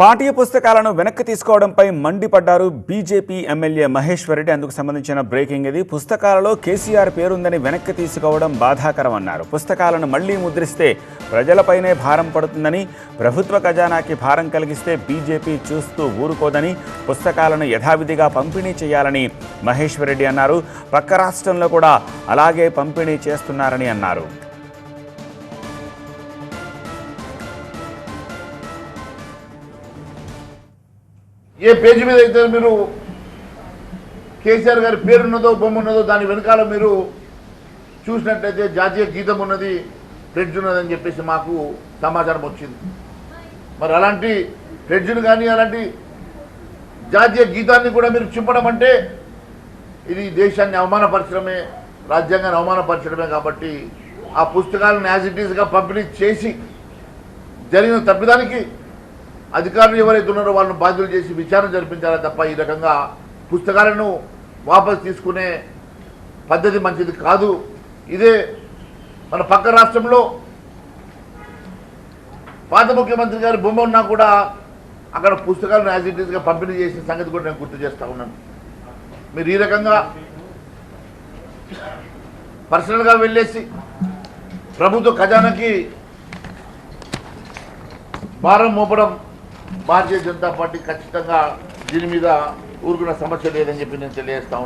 పాఠ్య పుస్తకాలను వెనక్కి తీసుకోవడంపై మండిపడ్డారు బీజేపీ ఎమ్మెల్యే మహేశ్వర్ రెడ్డి అందుకు సంబంధించిన బ్రేకింగ్ ఇది. పుస్తకాలలో కేసీఆర్ పేరుందని వెనక్కి తీసుకోవడం బాధాకరం అన్నారు పుస్తకాలను మళ్ళీ ముద్రిస్తే ప్రజలపైనే భారం పడుతుందని ప్రభుత్వ ఖజానాకి భారం కలిగిస్తే బీజేపీ చూస్తూ ఊరుకోదని పుస్తకాలను యథావిధిగా పంపిణీ చేయాలని మహేశ్వర్ రెడ్డి అన్నారు. పక్క రాష్ట్రంలో కూడా అలాగే పంపిణీ చేస్తున్నారని అన్నారు. ఏ పేజీ మీద అయితే మీరు కేసీఆర్ గారి పేరు ఉన్నదో బొమ్మ ఉన్నదో దాని వెనకాల మీరు చూసినట్లయితే జాతీయ గీతం ఉన్నది ఫ్రిడ్జ్ ఉన్నదని చెప్పేసి మాకు సమాచారం వచ్చింది. మరి అలాంటి ఫ్రిడ్జ్ను కానీ అలాంటి జాతీయ గీతాన్ని కూడా మీరు చింపడం అంటే ఇది దేశాన్ని అవమానపరచడమే రాజ్యాంగాన్ని అవమానపరచడమే కాబట్టి ఆ పుస్తకాలను యాజ్ ఇట్ ఈస్గా పంపిణీ చేసి జరిగిన తప్పిదానికి అధికారులు ఎవరైతే ఉన్నారో వాళ్ళని బాధ్యులు చేసి విచారణ జరిపించాలి తప్ప ఈ రకంగా పుస్తకాలను వాపసు తీసుకునే పద్ధతి మంచిది కాదు. ఇదే మన పక్క రాష్ట్రంలో పాత ముఖ్యమంత్రి గారి బొమ్మ ఉన్నా కూడా అక్కడ పుస్తకాలను యాజ్ పంపిణీ చేసిన సంగతి కూడా నేను గుర్తు చేస్తూ ఉన్నాను. మీరు ఈ రకంగా పర్సనల్గా వెళ్ళేసి ప్రభుత్వ ఖజానాకి భారం మోపడం భారతీయ జనతా పార్టీ ఖచ్చితంగా దీని మీద ఊరుకున్న సమస్య లేదని చెప్పి నేను తెలియజేస్తా